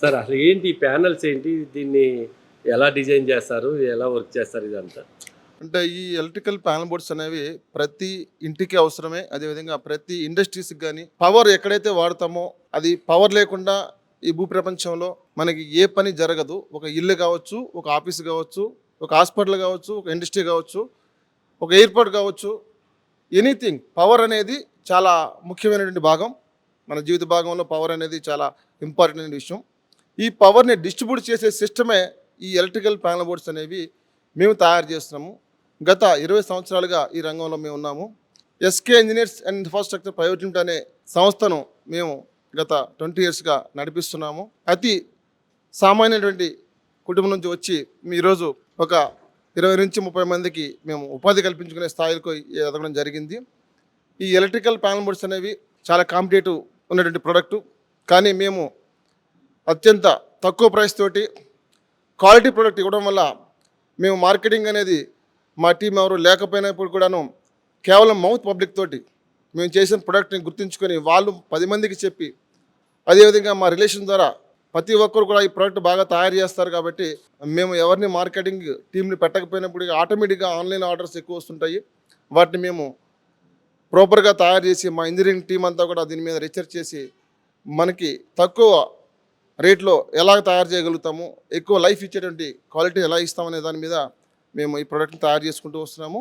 Sir అసలు ఏంటి panels ఏంటి? దీన్ని ఎలా డిజైన్ చేస్తారు? ఎలా వర్క్ చేస్తారు ఇదంతా? అంటే ఈ ఎలక్ట్రికల్ ప్యానల్ బోర్డ్స్ అనేవి ప్రతి ఇంటికి అవసరమే. అదేవిధంగా ప్రతి ఇండస్ట్రీస్కి కానీ పవర్ ఎక్కడైతే వాడతామో అది పవర్ లేకుండా ఈ భూ ప్రపంచంలో మనకి ఏ పని జరగదు. ఒక ఇల్లు కావచ్చు ఒక ఆఫీస్ కావచ్చు ఒక హాస్పిటల్ కావచ్చు ఒక ఇండస్ట్రీ కావచ్చు ఒక ఎయిర్పోర్ట్ కావచ్చు ఎనీథింగ్ పవర్ అనేది చాలా ముఖ్యమైనటువంటి భాగం. మన జీవిత భాగంలో పవర్ అనేది చాలా ఇంపార్టెంట్ విషయం. ఈ పవర్ని డిస్ట్రిబ్యూట్ చేసే సిస్టమే ఈ ఎలక్ట్రికల్ ప్యానల్ బోర్డ్స్ అనేవి మేము తయారు చేస్తున్నాము. గత ఇరవై సంవత్సరాలుగా ఈ రంగంలో మేము ఉన్నాము. SK engineers and infrastructure private limited అనే సంస్థను మేము గత ట్వంటీ ఇయర్స్గా నడిపిస్తున్నాము. అతి సామాన్యటువంటి కుటుంబం నుంచి వచ్చి మీ ఈరోజు ఒక ఇరవై నుంచి ముప్పై మందికి మేము ఉపాధి కల్పించుకునే స్థాయిలకు ఎదగడం జరిగింది. ఈ ఎలక్ట్రికల్ ప్యానల్ బోర్డ్స్ అనేవి చాలా కాంపిటేటివ్ ఉన్నటువంటి ప్రోడక్టు. కానీ మేము అత్యంత తక్కువ ప్రైస్ తోటి క్వాలిటీ ప్రోడక్ట్ ఇవ్వడం వల్ల మేము మార్కెటింగ్ అనేది మా టీం ఎవరు లేకపోయినప్పుడు కూడాను కేవలం మౌత్ పబ్లిక్ తోటి మేము చేసిన ప్రోడక్ట్ని గుర్తుంచుకొని వాళ్ళు పది మందికి చెప్పి అదేవిధంగా మా రిలేషన్ ద్వారా ప్రతి ఒక్కరు కూడా ఈ ప్రోడక్ట్ బాగా తయారు చేస్తారు కాబట్టి మేము ఎవరిని మార్కెటింగ్ టీంని పెట్టకపోయినప్పుడు ఆటోమేటిక్గా ఆన్లైన్ ఆర్డర్స్ ఎక్కువ వస్తుంటాయి. వాటిని మేము ప్రాపర్గా తయారు చేసి మా ఇంజనీరింగ్ టీం అంతా కూడా దీని మీద రీసెర్చ్ చేసి మనకి తక్కువ రేట్లో ఎలా తయారు చేయగలుగుతాము ఎక్కువ లైఫ్ ఇచ్చేటువంటి క్వాలిటీ ఎలా ఇస్తామనే దాని మీద మేము ఈ ప్రోడక్ట్ని తయారు చేసుకుంటూ వస్తున్నాము.